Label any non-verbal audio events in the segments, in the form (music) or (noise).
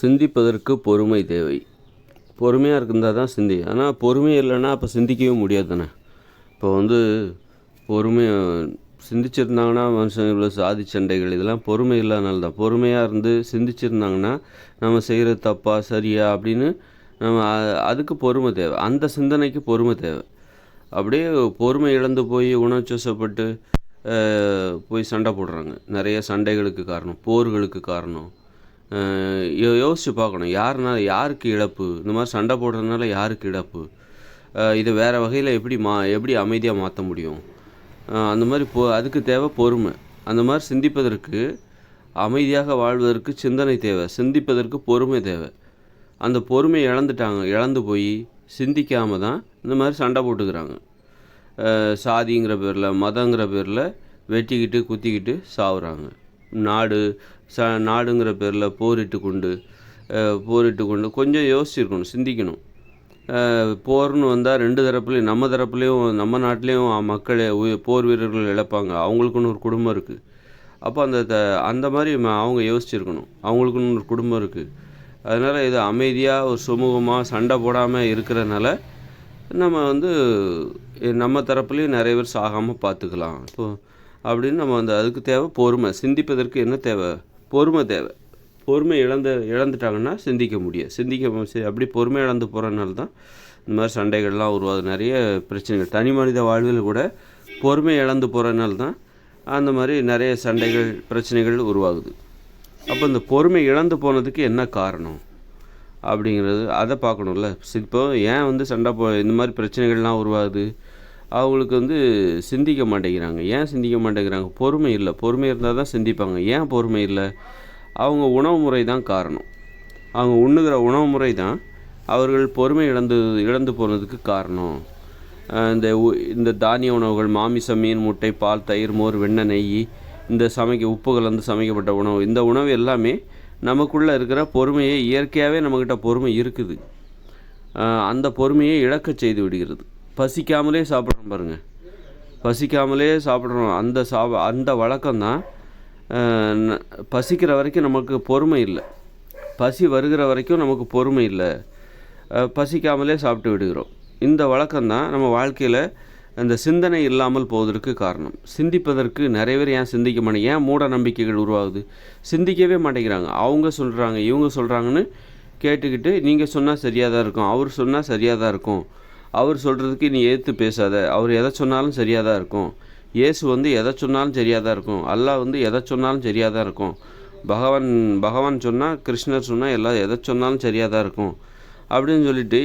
சிந்திப்பதற்கு பொறுமை தேவை. பொறுமையாக இருந்தால் தான் சிந்தி. ஆனால் பொறுமை இல்லைன்னா அப்போ சிந்திக்கவே முடியாது தானே? இப்போ வந்து பொறுமையை சிந்திச்சிருந்தாங்கன்னா மனுஷன் இவ்வளோ சாதி சண்டைகள் இதெல்லாம் பொறுமை இல்லாதனால தான். பொறுமையாக இருந்து சிந்திச்சிருந்தாங்கன்னா நம்ம செய்கிற தப்பா சரியா அப்படின்னு நம்ம அதுக்கு பொறுமை தேவை. அந்த சிந்தனைக்கு பொறுமை தேவை. அப்படியே பொறுமை இழந்து போய் உணர்ச்சிவசப்பட்டு போய் சண்டை போடுறாங்க. நிறைய சண்டைகளுக்கு காரணம் போர்களுக்கு காரணம். யோ- யோசித்து பார்க்கணும். யாருனால யாருக்கு இழப்பு? இந்த மாதிரி சண்டை போடுறதுனால யாருக்கு இழப்பு? இதை வேறு வகையில் எப்படி மா எப்படி அமைதியாக மாற்ற முடியும்? அந்த மாதிரி பொ அதுக்கு தேவை பொறுமை. அந்த மாதிரி சிந்திப்பதற்கு அமைதியாக வாழ்வதற்கு சிந்தனை தேவை. சிந்திப்பதற்கு பொறுமை தேவை. அந்த பொறுமையை இழந்துட்டாங்க. இழந்து போய் சிந்திக்காமல் தான் இந்த மாதிரி சண்டை போட்டுக்கிறாங்க. சாதிங்கிற பேரில் மதங்கிற பேரில் வெட்டிக்கிட்டு குத்திக்கிட்டு சாவுறாங்க. நாடு ச நாடுங்கிற பேரில் போரிட்டு கொண்டு போரிட்டு கொண்டு கொஞ்சம் யோசிச்சிருக்கணும் சிந்திக்கணும். போர்னு வந்தால் ரெண்டு தரப்புலையும் நம்ம தரப்புலையும் நம்ம நாட்டிலையும் மக்களை உயி- போர் வீரர்கள் இழப்பாங்க. அவங்களுக்குன்னு ஒரு குடும்பம் இருக்குது அப்போ அந்த த அந்த மாதிரி ம- அவங்க யோசிச்சிருக்கணும். அவங்களுக்குன்னு ஒரு குடும்பம் இருக்குது அதனால் இது அமைதியாக ஒரு சுமூகமாக சண்டை போடாமல் இருக்கிறதுனால நம்ம வந்து நம்ம தரப்புலையும் நிறைய பேர் சாகாமல் பார்த்துக்கலாம் இப்போது அப்படின்னு நம்ம அந்த அதுக்கு தேவை பொறுமை. சிந்திப்பதற்கு என்ன தேவை? பொறுமை தேவை. பொறுமை இழந்த இழந்துட்டாங்கன்னா சிந்திக்க முடியாது. சிந்திக்க அப்படி பொறுமை இழந்து போகிறனால தான் இந்த மாதிரி சண்டைகள்லாம் உருவாகுது. நிறைய பிரச்சனைகள். தனி மனித வாழ்வில் கூட பொறுமை இழந்து போகிறனால தான் அந்த மாதிரி நிறைய சண்டைகள் பிரச்சனைகள் உருவாகுது. அப்போ இந்த பொறுமை இழந்து போனதுக்கு என்ன காரணம்? அப்படிங்கிறது அதை பார்க்கணும்ல. இப்போ ஏன் வந்து சண்டை போ இந்த மாதிரி பிரச்சனைகள்லாம் உருவாகுது? அவங்களுக்கு வந்து சிந்திக்க மாட்டேங்கிறாங்க. ஏன் சிந்திக்க மாட்டேங்கிறாங்க? பொறுமை இல்லை. பொறுமை இருந்தால் தான் சிந்திப்பாங்க. ஏன் பொறுமை இல்லை? அவங்க உணவு முறை தான் காரணம். அவங்க உண்ணுகிற உணவு முறை தான் அவர்கள் பொறுமை இழந்து இழந்து போனதுக்கு காரணம். இந்த உ- இந்த தானிய உணவுகள் மாமிசம் மீன் முட்டை பால் தயிர் மோர் வெண்ணெய் நெய் இந்த சமைக்க உப்பு கலந்து சமைக்கப்பட்ட உணவு இந்த உணவு எல்லாமே நமக்குள்ளே இருக்கிற பொறுமையை இயற்கையாகவே நம்மக்கிட்ட பொறுமை இருக்குது. அந்த பொறுமையை இழக்க செய்து விடுகிறது. பசிக்காமலே சாப்பிட்றோம் பாருங்கள் பசிக்காமலே சாப்பிட்றோம் அந்த சாப அந்த வழக்கம்தான் பசிக்கிற வரைக்கும் நமக்கு பொறுமை இல்லை. பசி வருகிற வரைக்கும் நமக்கு பொறுமை இல்லை. பசிக்காமலே சாப்பிட்டு விடுகிறோம். இந்த வழக்கம்தான் நம்ம வாழ்க்கையில் அந்த சிந்தனை இல்லாமல் போவதற்கு காரணம். சிந்திப்பதற்கு நிறைய பேர் ஏன் சிந்திக்க மாட்டேங்க? ஏன் மூட நம்பிக்கைகள் உருவாகுது? சிந்திக்கவே மாட்டேங்கிறாங்க. அவங்க சொல்கிறாங்க இவங்க சொல்கிறாங்கன்னு கேட்டுக்கிட்டு நீங்கள் சொன்னால் சரியாக தான் இருக்கும். அவர் சொன்னால் சரியாக தான் இருக்கும். அவர் சொல்கிறதுக்கு நீ ஏற்று பேசாத. அவர் எதை சொன்னாலும் சரியாக தான் இருக்கும். இயேசு வந்து எதை சொன்னாலும் சரியாக தான் இருக்கும். அல்லாஹ் வந்து எதை சொன்னாலும் சரியாக தான் இருக்கும். பகவான் பகவான் சொன்னால் கிருஷ்ணர் சொன்னால் எல்லாம் எதை சொன்னாலும் சரியாக தான் இருக்கும். அப்படின்னு சொல்லிட்டு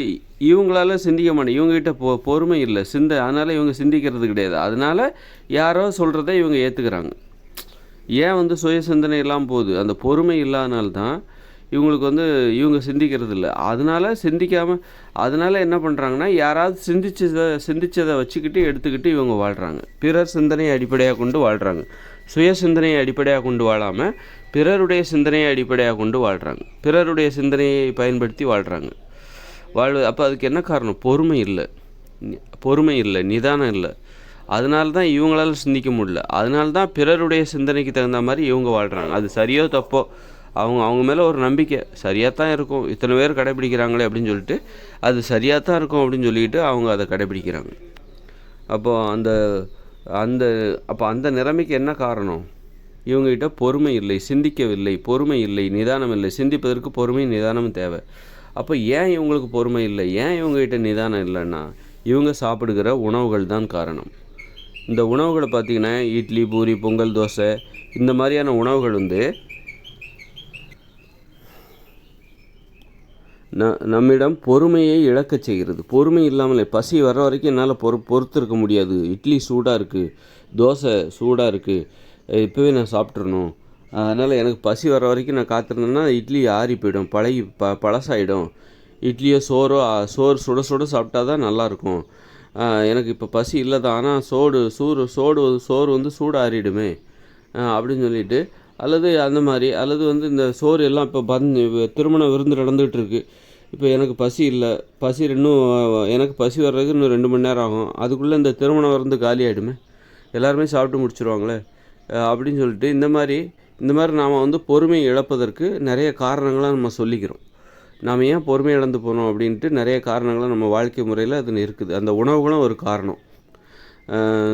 இவங்களால சிந்திக்க மாட்டேன். இவங்ககிட்ட பொ பொறுமை இல்லை. சிந்த அதனால் இவங்க சிந்திக்கிறது கிடையாது. அதனால் யாரோ சொல்கிறத இவங்க ஏற்றுக்கிறாங்க ஏன் வந்து சுய சிந்தனை இல்லாமல் போகுது? அந்த பொறுமை இல்லாதனால்தான் இவங்களுக்கு வந்து இவங்க சிந்திக்கிறது இல்லை. அதனால சிந்திக்காமல் அதனால என்ன பண்ணுறாங்கன்னா யாராவது சிந்திச்சதை சிந்திச்சதை வச்சுக்கிட்டு எடுத்துக்கிட்டு இவங்க வாழ்கிறாங்க பிறர் சிந்தனையை அடிப்படையாக கொண்டு வாழ்கிறாங்க சுய சிந்தனையை அடிப்படையாக கொண்டு வாழாமல் பிறருடைய சிந்தனையை அடிப்படையாக கொண்டு வாழ்கிறாங்க பிறருடைய சிந்தனையை பயன்படுத்தி வாழ்கிறாங்க வாழ் அப்போ அதுக்கு என்ன காரணம்? பொறுமை இல்லை. பொறுமை இல்லை நிதானம் இல்லை. அதனால தான் இவங்களால சிந்திக்க முடியல. அதனால தான் பிறருடைய சிந்தனைக்கு தகுந்த மாதிரி இவங்க வாழ்கிறாங்க அது சரியோ தப்போ அவங்க அவங்க மேலே ஒரு நம்பிக்கை. சரியாக தான் இருக்கும். இத்தனை பேர் கடைப்பிடிக்கிறாங்களே அப்படின்னு சொல்லிட்டு அது சரியாக தான் இருக்கும் அப்படின்னு சொல்லிட்டு அவங்க அதை கடைப்பிடிக்கிறாங்க அப்போது அந்த அந்த அப்போ அந்த நிலைமைக்கு என்ன காரணம்? இவங்ககிட்ட பொறுமை இல்லை சிந்திக்கவில்லை பொறுமை இல்லை நிதானம் இல்லை. சிந்திப்பதற்கு பொறுமை நிதானம் தேவை. அப்போ ஏன் இவங்களுக்கு பொறுமை இல்லை? ஏன் இவங்ககிட்ட நிதானம் இல்லைன்னா? இவங்க சாப்பிடுகிற உணவுகள் தான் காரணம். இந்த உணவுகளை பார்த்திங்கன்னா இட்லி பூரி பொங்கல் தோசை இந்த மாதிரியான உணவுகள் வந்து ந நம்மிடம் பொறுமையை இழக்கச் செய்கிறது. பொறுமை இல்லாமல் பசி வர்ற வரைக்கும் என்னால் பொறு பொறுத்திருக்க முடியாது. இட்லி சூடாக இருக்குது தோசை சூடாக இருக்குது இப்போவே நான் சாப்பிட்றணும் அதனால் எனக்கு பசி வர்ற வரைக்கும் நான் காத்திருந்தேன்னா இட்லி ஆறி போயிடும் பழகி ப பழசாயிடும். இட்லியோ சோறோ சோறு சுட சுட சாப்பிட்டா தான் நல்லாயிருக்கும். எனக்கு இப்போ பசி இல்லை தான் ஆனால் சோடு சூறு சோடு சோறு வந்து சூடு ஆறிடுமே அப்படின்னு சொல்லிட்டு அல்லது அந்த மாதிரி அல்லது வந்து இந்த சோறு எல்லாம் இப்போ பந் திருமண விருந்து நடந்துகிட்டு இருக்கு இப்போ எனக்கு பசி இல்லை. பசி இன்னும் எனக்கு பசி வர்றதுக்கு இன்னும் ரெண்டு மணி நேரம் ஆகும். அதுக்குள்ளே இந்த திருமண விருந்து காலி ஆகிடுமே எல்லாருமே சாப்பிட்டு முடிச்சுருவாங்களே. அப்படின்னு சொல்லிட்டு இந்த மாதிரி இந்த மாதிரி நாம் வந்து பொறுமை இழப்பதற்கு நிறைய காரணங்களாக நம்ம சொல்லிக்கிறோம். நாம் ஏன் பொறுமை இழந்து போனோம் அப்படின்ட்டு நிறைய காரணங்களாக நம்ம வாழ்க்கை முறையில் அது இருக்குது. அந்த உணவுகளும் ஒரு காரணம்.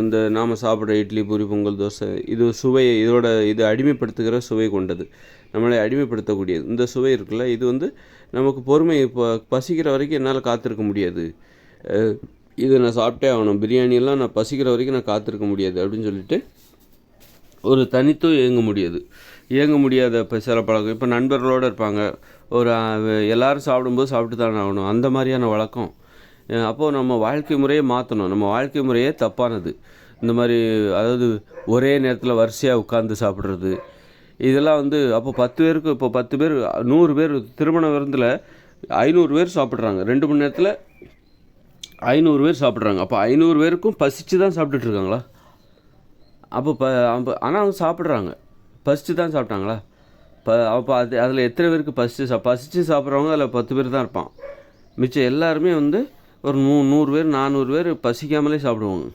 இந்த நாம் சாப்பிட்ற இட்லி பூரி பொங்கல் தோசை இது சுவை இதோட இது அடிமைப்படுத்துகிற சுவை கொண்டது. நம்மளை அடிமைப்படுத்தக்கூடியது. இந்த சுவை இருக்குல்ல இது வந்து நமக்கு பொறுமை இப்போ பசிக்கிற வரைக்கும் என்னால் காத்திருக்க முடியாது. இது இதை நான் சாப்பிட்டே ஆகணும். பிரியாணியெல்லாம் நான் பசிக்கிற வரைக்கும் நான் காத்திருக்க முடியாது அப்படின்னு சொல்லிட்டு ஒரு தனித்து இயங்க முடியாது. இயங்க முடியாத இப்போ சில பழக்கம். இப்போ நண்பர்களோடு இருப்பாங்க. ஒரு எல்லோரும் சாப்பிடும்போது சாப்பிட்டு தானே ஆகணும். அந்த மாதிரியான வழக்கம் அப்போது நம்ம வாழ்க்கை முறையை மாற்றணும் நம்ம வாழ்க்கை முறையே தப்பானது. இந்த மாதிரி அதாவது ஒரே நேரத்தில் வரிசையாக உட்காந்து சாப்பிட்றது. இதெல்லாம் வந்து அப்போ பத்து பேருக்கு இப்போ பத்து பேர் நூறு பேர் திருமண விருந்தில் ஐநூறு பேர் சாப்பிட்றாங்க. ரெண்டு மணி நேரத்தில் ஐநூறு பேர் சாப்பிட்றாங்க. அப்போ ஐநூறு பேருக்கும் பசிச்சு தான் சாப்பிட்டுட்ருக்காங்களா அப்போ ப அப்போ ஆனால் அவங்க சாப்பிட்றாங்க. பசிச்சு தான் சாப்பிட்டாங்களா? ப அப்போ அது அதில் எத்தனை பேருக்கு பசிச்சு சா பசிச்சு சாப்பிட்றவங்க அதில் பத்து பேர் தான் இருப்பான். மிச்சம் எல்லாருமே வந்து ஒரு நூ நூறு பேர் நானூறு பேர் பசிக்காமலே சாப்பிடுவாங்க.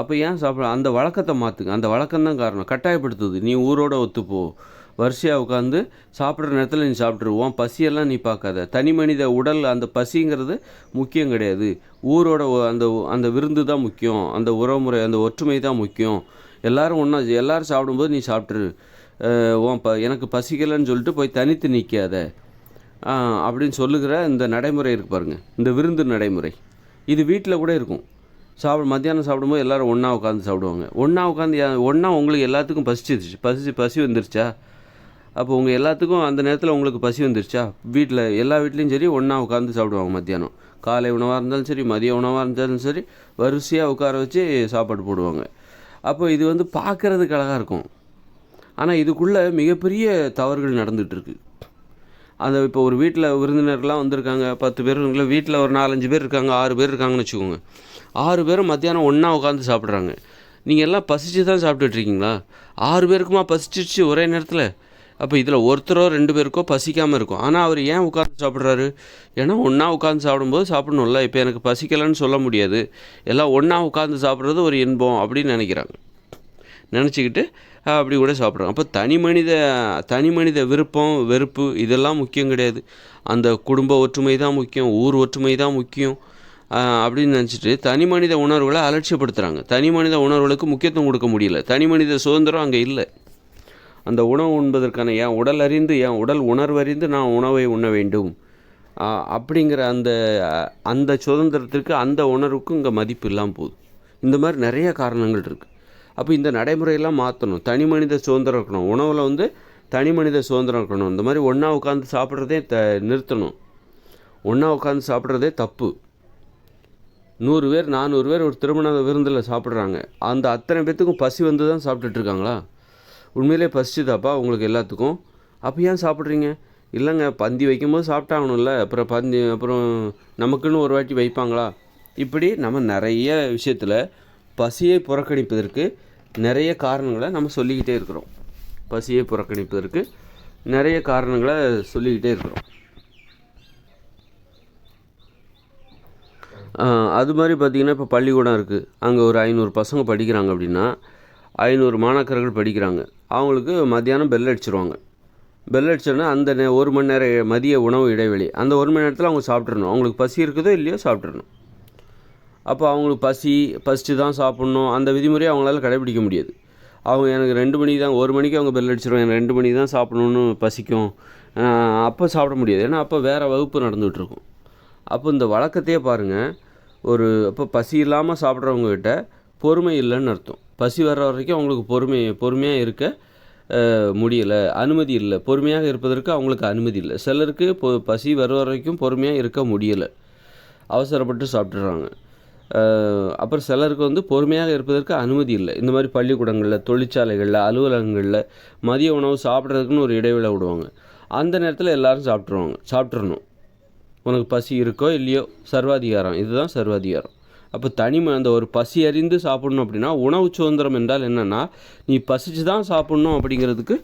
அப்போ ஏன் சாப்பிட அந்த வழக்கத்தை மாற்றுங்க அந்த வழக்கம்தான் காரணம். கட்டாயப்படுத்துது. நீ ஊரோட ஒத்துப்போ. வரிசையாக உட்காந்து சாப்பிட்ற நேரத்தில் நீ சாப்பிட்ருவோம் பசியெல்லாம் நீ பார்க்காத. தனி மனித உடல் அந்த பசிங்கிறது முக்கியம் கிடையாது. ஊரோட அந்த அந்த விருந்து தான் முக்கியம். அந்த உறவுமுறை அந்த ஒற்றுமை தான் முக்கியம். எல்லோரும் ஒன்றா எல்லோரும் சாப்பிடும்போது நீ சாப்பிட்ரு அஹ் உன் ப எனக்கு பசிக்கலைன்னு சொல்லிட்டு போய் தனித்து நிற்காத அப்படின்னு சொல்லுகிற இந்த நடைமுறை இருக்கு பாருங்கள் இந்த விருந்து நடைமுறை. இது வீட்டில் கூட இருக்கும். சாப்பிட மத்தியானம் சாப்பிடும்போது எல்லோரும் ஒன்றா உட்காந்து சாப்பிடுவாங்க. ஒன்றா உட்காந்து ஒன்றா உங்களுக்கு எல்லாத்துக்கும் பசிச்சிருச்சு பசி பசி வந்துருச்சா? அப்போ உங்கள் எல்லாத்துக்கும் அந்த நேரத்தில் உங்களுக்கு பசி வந்துருச்சா? வீட்டில் எல்லா வீட்லேயும் சரி ஒன்றா உட்காந்து சாப்பிடுவாங்க மத்தியானம். காலை உணவாக இருந்தாலும் சரி மதிய உணவாக இருந்தாலும் சரி வரிசையாக உட்கார வச்சு சாப்பாடு போடுவாங்க. அப்போ இது வந்து பார்க்குறதுக்கு அழகாக இருக்கும். ஆனால் இதுக்குள்ளே மிகப்பெரிய தவறுகள் நடந்துகிட்ருக்கு அதை அந்த இப்போ ஒரு வீட்டில் விருந்தினர்லாம் வந்திருக்காங்க பத்து பேர் இல்லை வீட்டில் ஒரு நாலஞ்சு பேர் இருக்காங்க ஆறு பேர் இருக்காங்கன்னு வச்சுக்கோங்க. ஆறு பேரும் மத்தியானம் ஒன்றா உட்காந்து சாப்பிட்றாங்க. நீங்கள் எல்லாம் பசிச்சு தான் சாப்பிட்டுட்டு இருக்கீங்களா? ஆறு பேருக்குமா பசிச்சிருச்சு ஒரே நேரத்தில்? அப்போ இதில் ஒருத்தரோ ரெண்டு பேருக்கோ பசிக்காமல் இருக்கும். ஆனால் அவர் ஏன் உட்காந்து சாப்பிட்றாரு? ஏன்னா ஒன்றா உட்காந்து சாப்பிடும்போது சாப்பிடணும்ல. இப்போ எனக்கு பசிக்கலைன்னு சொல்ல முடியாது. எல்லாம் ஒன்றா உட்காந்து சாப்பிட்றது ஒரு இன்பம் அப்படின்னு நினைக்கிறாங்க. நினச்சிக்கிட்டு அப்படி கூட சாப்பிட்றாங்க அப்போ தனி மனித தனி மனித விருப்பம் வெறுப்பு இதெல்லாம் முக்கியம் கிடையாது. அந்த குடும்ப ஒற்றுமை தான் முக்கியம் ஊர் ஒற்றுமை தான் முக்கியம். அப்படின்னு நினச்சிட்டு தனி மனித உணர்வுகளை அலட்சியப்படுத்துகிறாங்க தனி மனித உணர்வுகளுக்கு முக்கியத்துவம் கொடுக்க முடியல. தனி மனித சுதந்திரம் அங்கே இல்லை. அந்த உணவு உண்பதற்கான என் உடல் அறிந்து என் உடல் உணர்வறிந்து நான் உணவை உண்ண வேண்டும். அப்படிங்கிற அந்த அந்த சுதந்திரத்திற்கு அந்த உணர்வுக்கும் இங்கே மதிப்பு இல்லாமல் போகுது. இந்த மாதிரி நிறைய காரணங்கள் இருக்குது அப்போ இந்த நடைமுறையெல்லாம் மாற்றணும் தனி மனித சுதந்திரம் இருக்கணும். உணவில் வந்து தனி மனித சுதந்திரம் இருக்கணும். இந்த மாதிரி ஒன்றா உட்காந்து சாப்பிட்றதே த நிறுத்தணும். ஒன்றா உட்காந்து சாப்பிட்றதே தப்பு. நூறு பேர் நானூறு பேர் ஒரு திருமண விருந்தில் சாப்பிட்றாங்க. அந்த அத்தனை பேர்த்துக்கும் பசி வந்து தான் சாப்பிட்டுட்ருக்காங்களா உண்மையிலே பசிச்சுதாப்பா உங்களுக்கு எல்லாத்துக்கும். அப்போ ஏன் சாப்பிட்றீங்க? இல்லைங்க பந்தி வைக்கும்போது சாப்பிட்டாகணும்ல. அப்புறம் பந்தி அப்புறம் நமக்குன்னு ஒரு வாட்டி வைப்பாங்களா? இப்படி நம்ம நிறைய விஷயத்தில் பசியை புறக்கணிப்பதற்கு நிறைய காரணங்களை நம்ம சொல்லிக்கிட்டே இருக்கிறோம். பசியை புறக்கணிப்பதற்கு நிறைய காரணங்களை சொல்லிக்கிட்டே இருக்கிறோம். அது மாதிரி பார்த்திங்கன்னா இப்போ பள்ளிக்கூடம் இருக்குது அங்கே ஒரு ஐநூறு பசங்க படிக்கிறாங்க அப்படின்னா ஐநூறு மாணாக்கர்கள் படிக்கிறாங்க. அவங்களுக்கு மத்தியானம் பெல் அடிச்சிருவாங்க. பெல் அடிச்சோன்னா அந்த நே ஒரு மணி நேரம் மதிய உணவு இடைவெளி. அந்த ஒரு மணி நேரத்தில் அவங்க சாப்பிட்றணும் அவங்களுக்கு பசி இருக்குதோ இல்லையோ சாப்பிட்றணும் அப்போ அவங்களுக்கு பசி பசிச்சு தான் சாப்பிட்ணும். அந்த விதிமுறையை அவங்களால கடைபிடிக்க முடியாது. அவங்க எனக்கு ரெண்டு மணிக்கு தான் ஒரு மணிக்கு அவங்க பெல் அடிச்சிருவாங்க. எனக்கு ரெண்டு மணிக்கு தான் சாப்பிடணும்னு பசிக்கும். அப்போ சாப்பிட முடியாது. ஏன்னா அப்போ வேறு வகுப்பு நடந்துகிட்ருக்கும் அப்போ இந்த வழக்கத்தையே பாருங்கள் ஒரு அப்போ பசி இல்லாமல் சாப்பிட்றவங்ககிட்ட பொறுமை இல்லைன்னு அர்த்தம். பசி வர்ற வரைக்கும் அவங்களுக்கு பொறுமை பொறுமையாக இருக்க முடியலை. அனுமதி இல்லை. பொறுமையாக இருப்பதற்கு அவங்களுக்கு அனுமதி இல்லை. சிலருக்கு பொ பசி வர வரைக்கும் பொறுமையாக இருக்க முடியலை. அவசரப்பட்டு சாப்பிட்றாங்க அப்புறம் சிலருக்கு வந்து பொறுமையாக இருப்பதற்கு அனுமதி இல்லை. இந்த மாதிரி பள்ளிக்கூடங்களில் தொழிற்சாலைகளில் அலுவலகங்களில் மதிய உணவு சாப்பிட்றதுக்குன்னு ஒரு இடைவேளை விடுவாங்க. அந்த நேரத்தில் எல்லோரும் சாப்பிட்ருவாங்க சாப்பிட்றணும் உனக்கு பசி இருக்கோ இல்லையோ சர்வாதிகாரம். இதுதான் சர்வாதிகாரம். அப்போ தனிமை அந்த ஒரு பசி அறிந்து சாப்பிடணும் அப்படின்னா உணவு சுதந்திரம் என்றால் என்னென்னா நீ பசிச்சு தான் சாப்பிடணும் அப்படிங்கிறதுக்கு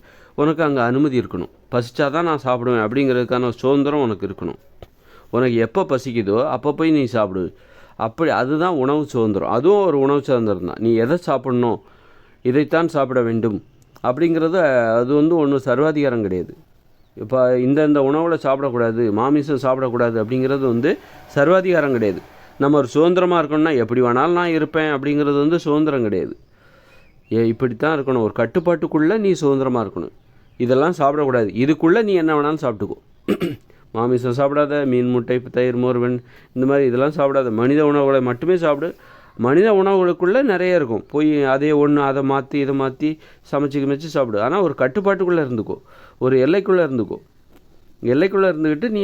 உனக்கு அங்கே அனுமதி இருக்கணும். பசிச்சா தான் நான் சாப்பிடுவேன் அப்படிங்கிறதுக்கான சுதந்திரம் உனக்கு இருக்கணும். உனக்கு எப்போ பசிக்குதோ அப்போ போய் நீ சாப்பிடு. அப்படி அதுதான் உணவு சுதந்திரம். அதுவும் ஒரு உணவு சுதந்திரம் தான். நீ எதை சாப்பிடணும்? இதைத்தான் சாப்பிட வேண்டும். அப்படிங்கிறது அது வந்து ஒன்றும் சர்வாதிகாரம் கிடையாது. இப்போ இந்த இந்த உணவில் சாப்பிடக்கூடாது மாமிசம் சாப்பிடக்கூடாது அப்படிங்கிறது வந்து சர்வாதிகாரம் கிடையாது. நம்ம ஒரு சுதந்திரமாக இருக்கணும்னா எப்படி வேணாலும் நான் இருப்பேன் அப்படிங்கிறது வந்து சுதந்திரம் கிடையாது. ஏ இப்படித்தான் இருக்கணும். ஒரு கட்டுப்பாட்டுக்குள்ளே நீ சுதந்திரமாக இருக்கணும். இதெல்லாம் சாப்பிடக்கூடாது. இதுக்குள்ளே நீ என்ன வேணாலும் சாப்பிட்டுக்கோ. மாமிசம் சாப்பிடாத மீன் முட்டை தயிர் மோர்வன் இந்த மாதிரி இதெல்லாம் சாப்பிடாத. மனித உணவுகளை மட்டுமே சாப்பிடு. மனித உணவுகளுக்குள்ளே நிறைய இருக்கும். போய் அதே ஒன்று அதை மாற்றி இதை மாற்றி சமைச்சு கிமைச்சு சாப்பிடு. ஆனால் ஒரு கட்டுப்பாட்டுக்குள்ளே இருந்துக்கோ. ஒரு எல்லைக்குள்ளே இருந்துக்கோ. எல்லைக்குள்ளே இருந்துக்கிட்டு நீ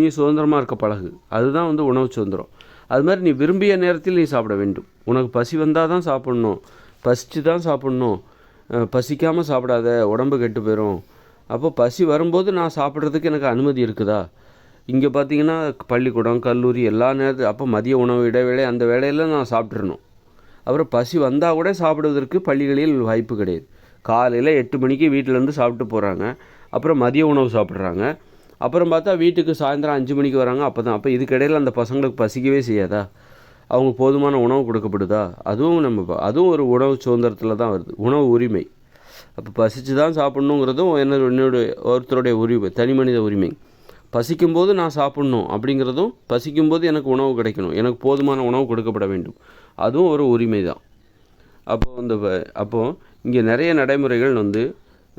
நீ சுதந்திரமாக இருக்க பழகு. அதுதான் வந்து உணவு சுதந்திரம். அது மாதிரி நீ விரும்பிய நேரத்தில் நீ சாப்பிட வேண்டும். உனக்கு பசி வந்தால் தான் சாப்பிட்ணும். பசிச்சு தான் சாப்பிட்ணும் பசிக்காமல் சாப்பிடாத. உடம்பு கெட்டு போயிடும் அப்போ பசி வரும்போது நான் சாப்பிட்றதுக்கு எனக்கு அனுமதி இருக்குதா? இங்கே பார்த்தீங்கன்னா பள்ளிக்கூடம் கல்லூரி எல்லா நேரத்து அப்போ மதிய உணவு இடைவேளை அந்த வேலையில் நான் சாப்பிட்றணும் அப்புறம் பசி வந்தால் கூட சாப்பிடுவதற்கு பள்ளிகளில் வாய்ப்பு கிடையாது. காலையில் எட்டு மணிக்கு வீட்டிலேருந்து சாப்பிட்டு போகிறாங்க அப்புறம் மதிய உணவு சாப்பிட்றாங்க. அப்புறம் பார்த்தா வீட்டுக்கு சாயந்தரம் அஞ்சு மணிக்கு வராங்க. அப்போ தான் அப்போ இதுக்கிடையில் அந்த பசங்களுக்கு பசிக்கவே செய்யாதா? அவங்க போதுமான உணவு கொடுக்கப்படுதா? அதுவும் நம்ம அதுவும் ஒரு உணவு சுதந்திரத்தில் தான் வருது. உணவு உரிமை. அப்போ பசிச்சு தான் சாப்பிட்ணுங்கிறதும் என்னோட என்னுடைய ஒருத்தருடைய உரிமை தனி மனித உரிமை. பசிக்கும்போது நான் சாப்பிட்ணும் அப்படிங்கிறதும் பசிக்கும்போது எனக்கு உணவு கிடைக்கணும். எனக்கு போதுமான உணவு கொடுக்கப்பட வேண்டும். அதுவும் ஒரு உரிமை தான் அப்போது இந்த அப்போது இங்கே நிறைய நடைமுறைகள் வந்து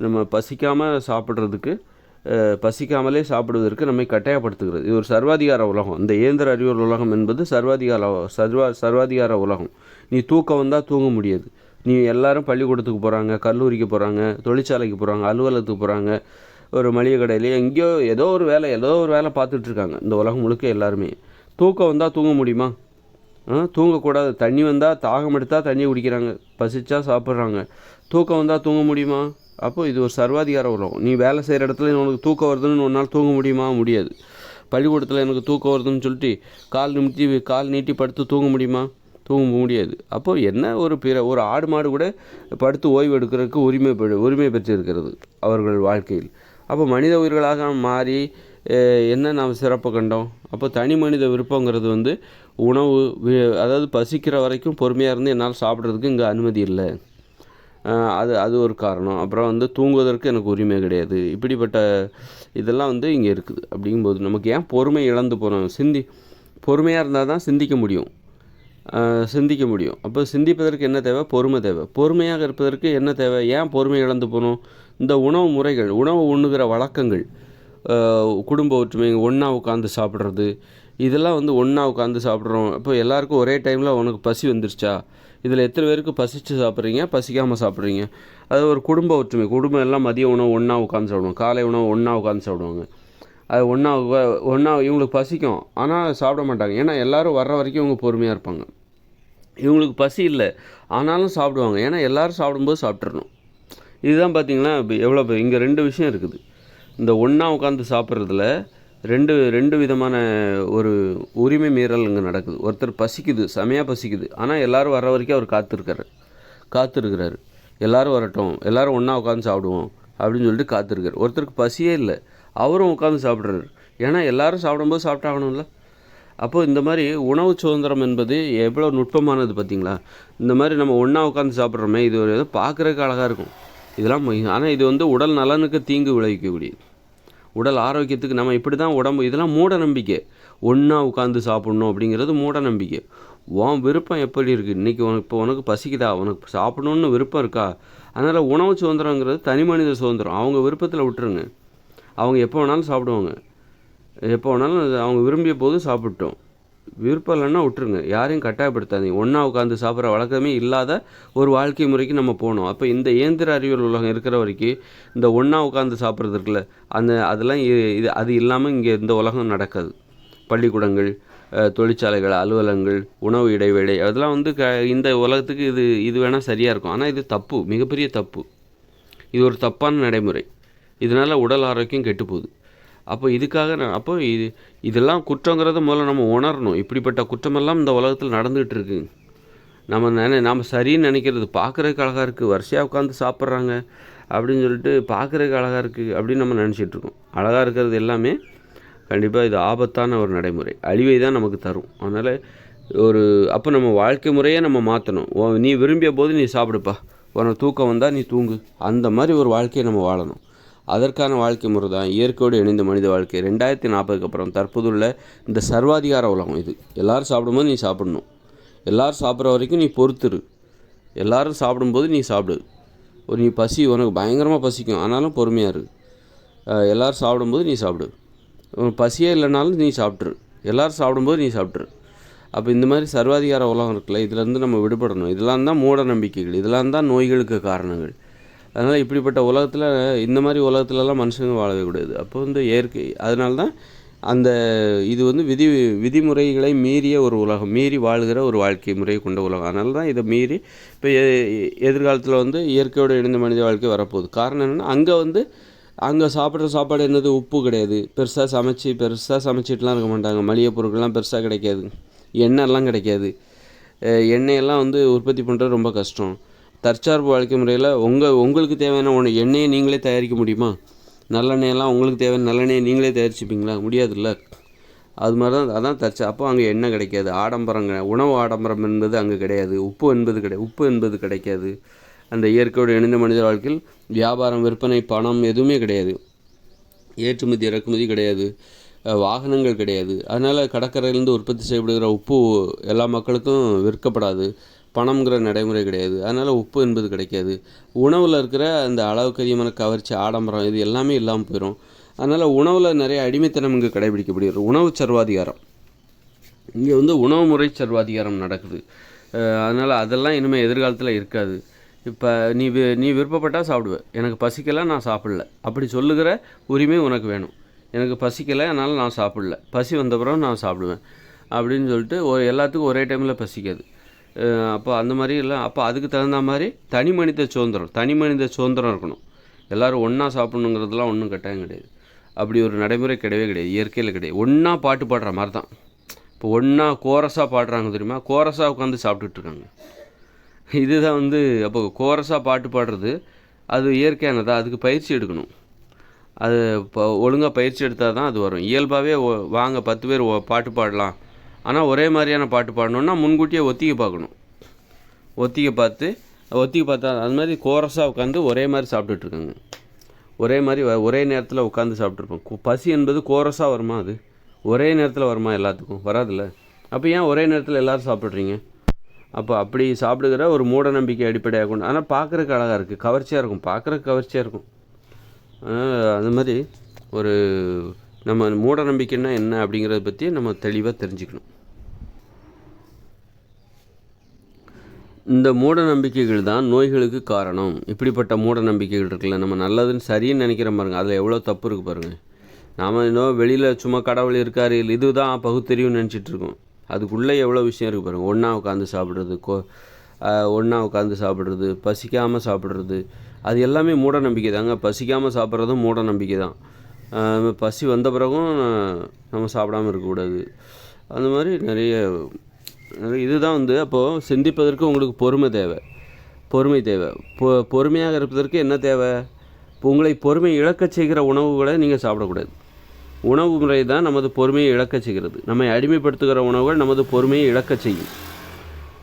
நம்ம பசிக்காமல் சாப்பிட்றதுக்கு பசிக்காமலே சாப்பிடுவதற்கு நம்மை கட்டாயப்படுத்துகிறது. இது ஒரு சர்வாதிகார உலகம். இந்த இயந்திர அறிவியல் உலகம் என்பது சர்வாதிகார சர்வா சர்வாதிகார உலகம். நீ தூக்கம் வந்தால் தூங்க முடியாது. நீ எல்லாரும் பள்ளிக்கூடத்துக்கு போகிறாங்க கல்லூரிக்கு போகிறாங்க தொழிற்சாலைக்கு போகிறாங்க அலுவலகத்துக்கு போகிறாங்க ஒரு மளிகை கடையிலேயே எங்கேயோ ஏதோ ஒரு வேலை ஏதோ ஒரு வேலை பார்த்துட்ருக்காங்க இந்த உலகம் முழுக்க எல்லாருமே. தூக்கம் வந்தால் தூங்க முடியுமா? ஆ தூங்கக்கூடாது. தண்ணி வந்தால் தாகம் எடுத்தால் தண்ணி குடிக்கிறாங்க. பசிச்சா சாப்பிட்றாங்க. தூக்கம் வந்தால் தூங்க முடியுமா? அப்போ இது ஒரு சர்வாதிகார உலகம். நீ வேலை செய்கிற இடத்துல உனக்கு தூக்கம் வருதுன்னு ஒரு நாள் தூங்க முடியுமா? முடியாது. பள்ளிக்கூடத்தில் எனக்கு தூக்கம் வருதுன்னு சொல்லிட்டு கால் நிமித்தி கால் நீட்டி படுத்து தூங்க முடியுமா? தூங்க முடியாது. அப்போ என்ன ஒரு பிற ஒரு ஆடு மாடு கூட படுத்து ஓய்வு எடுக்கிறதுக்கு உரிமை பெ- உரிமை பெற்றிருக்கிறது அவர்கள் வாழ்க்கையில். அப்போ மனித உயிர்களாக மாறி என்ன நாம் சிறப்பு கண்டோம்? அப்போ தனி மனித விருப்பங்கிறது வந்து உணவு வி- அதாவது பசிக்கிற வரைக்கும் பொறுமையாக இருந்து என்னால் சாப்பிட்றதுக்கு இங்கே அனுமதி இல்லை. அது அது ஒரு காரணம். அப்புறம் வந்து தூங்குவதற்கு எனக்கு உரிமை கிடையாது. இப்படிப்பட்ட இதெல்லாம் வந்து இங்கே இருக்குது. அப்படிங்கும்போது நமக்கு ஏன் பொறுமை இழந்து போகிறோம் சிந்தி பொறுமையாக இருந்தால் தான் சிந்திக்க முடியும். சிந்திக்க முடியும். அப்போ சிந்திப்பதற்கு என்ன தேவை? பொறுமை தேவை. பொறுமையாக இருப்பதற்கு என்ன தேவை? ஏன் பொறுமை இழந்து போகணும் இந்த உணவு முறைகள் உணவு உண்ணுகிற வழக்கங்கள் குடும்ப ஒற்றுமை ஒன்றா உட்காந்து சாப்பிட்றது இதெல்லாம் வந்து ஒன்றா உட்காந்து சாப்பிட்றோம். இப்போ எல்லாருக்கும் ஒரே டைமில் உனக்கு பசி வந்துருச்சா? இதில் எத்தனை பேருக்கு பசிச்சு சாப்பிட்றீங்க? பசிக்காமல் சாப்பிட்றீங்க. அது ஒரு குடும்ப ஒற்றுமை. குடும்பம் எல்லாம் மதிய உணவு ஒன்றா உட்காந்து சாப்பிடுவோம் காலை உணவு ஒன்றா உட்காந்து சாப்பிடுவாங்க. அது ஒன்றா ஒன்றா இவங்களுக்கு பசிக்கும். ஆனால் சாப்பிட மாட்டாங்க. ஏன்னா எல்லோரும் வர்ற வரைக்கும் இவங்க பொறுமையாக இருப்பாங்க. இவங்களுக்கு பசி இல்லை. ஆனாலும் சாப்பிடுவாங்க. ஏன்னா எல்லாரும் சாப்பிடும்போது சாப்பிட்றணும் இதுதான் பார்த்திங்கன்னா இப்போ எவ்வளோ இங்கே ரெண்டு விஷயம் இருக்குது. இந்த ஒன்றா உட்காந்து சாப்பிட்றதுல ரெண்டு ரெண்டு விதமான ஒரு உரிமை மீறல் இங்கே நடக்குது. ஒருத்தர் பசிக்குது செமையாக பசிக்குது. ஆனால் எல்லாரும் வர்ற வரைக்கும் அவர் காத்திருக்காரு காத்திருக்கிறாரு. எல்லாரும் வரட்டும். எல்லாரும் ஒன்றா உட்காந்து சாப்பிடுவோம் அப்படின்னு சொல்லிட்டு காத்திருக்காரு ஒருத்தருக்கு பசியே இல்லை. அவரும் உட்காந்து சாப்பிட்றாரு. ஏன்னா எல்லாரும் சாப்பிடும்போது சாப்பிட்டாகணும்ல. அப்போது இந்த மாதிரி உணவு சுதந்திரம் என்பது எவ்வளோ நுட்பமானது பார்த்தீங்களா? இந்த மாதிரி நம்ம ஒன்றா உட்காந்து சாப்பிட்றோமே இது ஒரு ஏதோ பார்க்குறதுக்கு அழகாக இருக்கும். இதெல்லாம் ஆனால் இது வந்து உடல் நலனுக்கு தீங்கு விளைவிக்கக்கூடியது. உடல் ஆரோக்கியத்துக்கு நம்ம இப்படி தான் உடம்பு இதெல்லாம் மூட நம்பிக்கை. ஒன்றா உட்காந்து சாப்பிட்ணும் அப்படிங்கிறது மூட நம்பிக்கை. உன் விருப்பம் எப்படி இருக்குது இன்றைக்கி உனக்கு இப்போ உனக்கு பசிக்குதா? உனக்கு சாப்பிடணுன்னு விருப்பம் இருக்கா? அதனால் உணவு சுதந்திரங்கிறது தனி மனித சுதந்திரம். அவங்க விருப்பத்தில் விட்டுருங்க. அவங்க எப்போ வேணாலும் சாப்பிடுவாங்க. எப்போ வேணாலும் அவங்க விரும்பிய போது சாப்பிட்டோம். விருப்பம் இல்லைன்னா விட்டுருங்க. யாரையும் கட்டாயப்படுத்தாதீங்க. ஒன்றா உட்காந்து சாப்பிட்ற வழக்கமே இல்லாத ஒரு வாழ்க்கை முறைக்கு நம்ம போகணும். அப்போ இந்த இயந்திர அறிவியல் உலகம் இருக்கிற வரைக்கும் இந்த ஒன்றா உட்காந்து சாப்பிட்றது இருக்குல்ல அந்த அதெல்லாம் இ- இது அது இல்லாமல் இங்கே இந்த உலகம் நடக்காது. பள்ளிக்கூடங்கள் தொழிற்சாலைகள் அலுவலகங்கள் உணவு இடைவேளை அதெல்லாம் வந்து க இந்த உலகத்துக்கு இது இது வேணால் சரியாக இருக்கும். ஆனால் இது தப்பு. மிகப்பெரிய தப்பு. இது ஒரு தப்பான நடைமுறை. இதனால் உடல் ஆரோக்கியம் கெட்டு போகுது. அப்போ இதுக்காக நான் அப்போ இது இதெல்லாம் குற்றங்கிறத முதல்ல நம்ம உணரணும். இப்படிப்பட்ட குற்றமெல்லாம் இந்த உலகத்தில் நடந்துகிட்டு இருக்கு. நம்ம நினை நாம் சரின்னு நினைக்கிறது பார்க்குறதுக்கு அழகாக இருக்குது வரிசையாக உட்காந்து சாப்பிட்றாங்க அப்படின்னு சொல்லிட்டு பார்க்குறதுக்கு அழகாக இருக்குது அப்படின்னு நம்ம நினச்சிட்டு இருக்கோம். அழகாக இருக்கிறது எல்லாமே கண்டிப்பாக இது ஆபத்தான ஒரு நடைமுறை. அழிவை தான் நமக்கு தரும். அதனால் ஒரு அப்போ நம்ம வாழ்க்கை முறையே நம்ம மாற்றணும் நீ விரும்பிய போது நீ சாப்பிடுப்பா. உனக்கு தூக்கம் வந்தால் நீ தூங்கு. அந்த மாதிரி ஒரு வாழ்க்கையை நம்ம வாழணும். அதற்கான வாழ்க்கை முறை தான் இயற்கையோடு இணைந்த மனித வாழ்க்கை. ரெண்டாயிரத்தி நாற்பதுக்கு அப்புறம் தற்போதுள்ள இந்த சர்வாதிகார உலகம் இது. எல்லோரும் சாப்பிடும்போது நீ சாப்பிடணும். எல்லோரும் சாப்பிட்ற வரைக்கும் நீ பொறுத்துரு. எல்லோரும் சாப்பிடும்போது நீ சாப்பிடு. ஒரு நீ பசி உனக்கு பயங்கரமாக பசிக்கும். ஆனாலும் பொறுமையாக இரு. எல்லோரும் சாப்பிடும்போது நீ சாப்பிடு. பசியே இல்லைனாலும் நீ சாப்பிட்ரு எல்லோரும் சாப்பிடும்போது நீ சாப்பிட்ரு அப்போ இந்த மாதிரி சர்வாதிகார உலகம் இருக்குல்ல இதிலேருந்து நம்ம விடுபடணும். இதெல்லாம் தான் மூட நம்பிக்கைகள். இதெல்லாம் தான் நோய்களுக்கு காரணங்கள். அதனால் இப்படிப்பட்ட உலகத்தில் இந்த மாதிரி உலகத்துலலாம் மனுஷங்க வாழவே கூடாது அப்போ வந்து இயற்கை அதனால தான் அந்த இது வந்து விதி விதிமுறைகளை மீறிய ஒரு உலகம் மீறி வாழ்கிற ஒரு வாழ்க்கை முறையை கொண்ட உலகம். அதனால தான் இதை மீறி இப்போ எதிர்காலத்தில் வந்து இயற்கையோடு இணைந்த மனித வாழ்க்கை வரப்போகுது. காரணம் என்னென்னா அங்கே வந்து அங்கே சாப்பிட்ற சாப்பாடு என்னது? உப்பு கிடையாது. பெருசாக சமைச்சு பெருசாக சமைச்சிட்டுலாம் இருக்க மாட்டாங்க. மளிகை பொருட்கள்லாம் பெருசாக கிடைக்காது. எண்ணெய்லாம் கிடைக்காது. எண்ணெயெல்லாம் வந்து உற்பத்தி பண்ணுறது ரொம்ப கஷ்டம். தற்சார்பு வாழ்க்கை முறையில் உங்கள் உங்களுக்கு தேவையான ஒன்று எண்ணெயை நீங்களே தயாரிக்க முடியுமா? நல்லெண்ணெயெல்லாம் உங்களுக்கு தேவையான நல்லெண்ணெயை நீங்களே தயாரிச்சுப்பீங்களா? முடியாதுல்ல. அது மாதிரி தான் அதான் தற்சா அப்போ அங்கே எண்ணெய் கிடைக்காது. ஆடம்பரம் உணவு ஆடம்பரம் என்பது அங்கே கிடையாது. உப்பு என்பது கிடையாது உப்பு என்பது கிடைக்காது. அந்த இயற்கையோடு இணைந்த மனித வாழ்க்கையில் வியாபாரம் விற்பனை பணம் எதுவுமே கிடையாது. ஏற்றுமதி இறக்குமதி கிடையாது. வாகனங்கள் கிடையாது. அதனால் கடற்கரையிலேருந்து உற்பத்தி செய்யப்படுகிற உப்பு எல்லா மக்களுக்கும் விற்கப்படாது. பணம்ங்கிற நடைமுறை கிடையாது. அதனால் உப்பு என்பது கிடைக்காது. உணவில் இருக்கிற அந்த அளவுக்கு அதிகமான கவர்ச்சி ஆடம்பரம் இது எல்லாமே இல்லாமல் போயிடும் அதனால் உணவில் நிறைய அடிமைத்தனம் இங்கே கடைபிடிக்கப்படுகிறது. உணவு சர்வாதிகாரம். இங்கே வந்து உணவு முறை சர்வாதிகாரம் நடக்குது. அதனால் அதெல்லாம் இனிமேல் எதிர்காலத்தில் இருக்காது. இப்போ நீ வி- நீ விருப்பப்பட்டால் சாப்பிடுவ. எனக்கு பசிக்கலை நான் சாப்பிடல. அப்படி சொல்லுகிற உரிமை உனக்கு வேணும். எனக்கு பசிக்கலை அதனால் நான் சாப்பிடல. பசி வந்த பிறகு நான் சாப்பிடுவேன். அப்படின்னு சொல்லிட்டு ஒரு எல்லாத்துக்கும் ஒரே டைமில் பசிக்காது. அப்போ அந்த மாதிரி எல்லாம் அப்போ அதுக்கு தகுந்த மாதிரி தனி மனித சுதந்திரம் தனி மனித சுதந்திரம் இருக்கணும். எல்லோரும் ஒன்றா சாப்பிடணுங்கிறதுலாம் ஒன்றும் கட்டாயம் கிடையாது. அப்படி ஒரு நடைமுறை கிடையவே கிடையாது. இயற்கையில் கிடையாது. ஒன்றா பாட்டு பாடுற மாதிரி தான் இப்போ ஒன்றா கோரஸாக பாடுறாங்க தெரியுமா? கோரஸாக உட்காந்து சாப்பிட்டுட்ருக்காங்க இதுதான் வந்து அப்போ கோரஸாக பாட்டு பாடுறது அது இயற்கையானதா? அதுக்கு பயிற்சி எடுக்கணும். அது இப்போ ஒழுங்காக பயிற்சி எடுத்தால் தான் அது வரும். இயல்பாகவே வாங்க பத்து பேர் பாட்டு பாடலாம். ஆனால் ஒரே மாதிரியான பாட்டு பாடணுன்னா முன்கூட்டியே ஒத்திகை பார்க்கணும். ஒத்திகை பார்த்து ஒத்திகை பார்த்தா அது மாதிரி கோரஸாக உட்காந்து ஒரே மாதிரி சாப்பிட்டுட்ருக்காங்க ஒரே மாதிரி வ- ஒரே நேரத்தில் உட்காந்து சாப்பிட்ருப்போம் பசி என்பது கோரஸாக வருமா அது? ஒரே நேரத்தில் வருமா எல்லாத்துக்கும்? வராதுல்ல. அப்போ ஏன் ஒரே நேரத்தில் எல்லோரும் சாப்பிட்றீங்க? அப்போ அப்படி சாப்பிடுகிற ஒரு மூட நம்பிக்கை அடிப்படையாக கொண்டு ஆனால் பார்க்குறக்கு அழகாக இருக்குது கவர்ச்சியாக இருக்கும். பார்க்குறக்கு கவர்ச்சியாக இருக்கும். அது மாதிரி ஒரு நம்ம மூட நம்பிக்கைன்னா என்ன அப்படிங்கிறத பற்றி நம்ம தெளிவாக தெரிஞ்சுக்கணும். இந்த மூட நம்பிக்கைகள் தான் நோய்களுக்கு காரணம். இப்படிப்பட்ட மூட நம்பிக்கைகள் இருக்குல்ல நம்ம நல்லதுன்னு சரின்னு நினைக்கிற பாருங்க அதில் எவ்வளோ தப்பு இருக்குது பாருங்கள் நாம் இன்னும் வெளியில் சும்மா கடவுள் இருக்கார் இதுதான் பகுத்தறிவுன்னு நினச்சிட்ருக்கோம் அதுக்குள்ளே எவ்வளோ விஷயம் இருக்குது பாருங்கள் ஒன்றா உட்காந்து சாப்பிட்றது கோ ஒன்றா உட்காந்து சாப்பிட்றது பசிக்காமல் சாப்பிட்றது அது எல்லாமே மூட நம்பிக்கை தாங்க. பசிக்காமல் சாப்பிட்றதும் மூட நம்பிக்கை தான். பசி வந்த பிறகும் நம்ம சாப்பிடாம இருக்கக்கூடாது. அந்த மாதிரி நிறைய நிறைய இதுதான் வந்து அப்போது சிந்திப்பதற்கு உங்களுக்கு பொறுமை தேவை. பொறுமை தேவை. பொ பொறுமையாக இருப்பதற்கு என்ன தேவை? இப்போ உங்களை பொறுமை இழக்கச் செய்கிற உணவுகளை நீங்கள் சாப்பிடக்கூடாது. உணவு முறை தான் நமது பொறுமையை இழக்கச் செய்கிறது. நம்மை அடிமைப்படுத்துகிற உணவுகள் நமது பொறுமையை இழக்கச் செய்யும்.